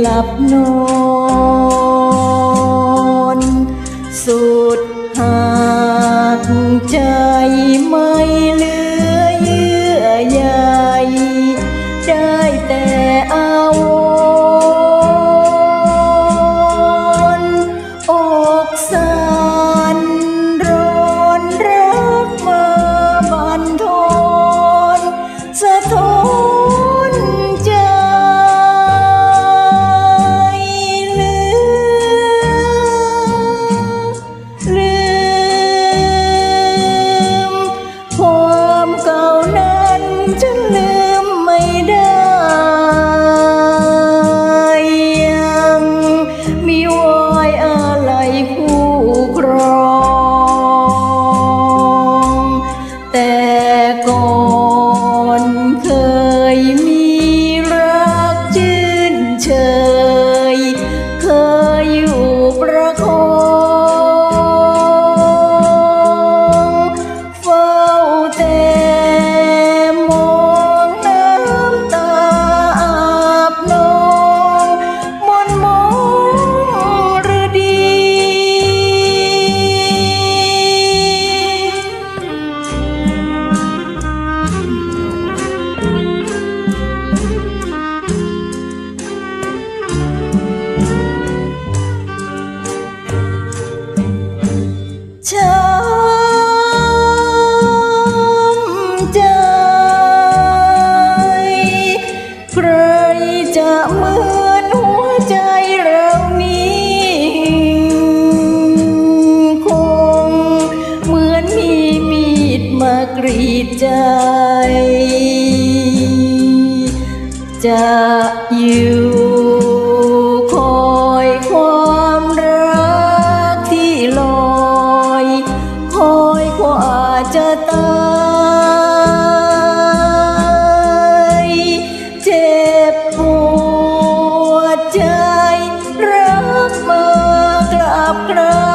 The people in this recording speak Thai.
หลับนอน ใจ จะอยู่คอยความรักที่ลอย คอยกว่าจะตายเจ็บปวดใจ รักมากลับกลา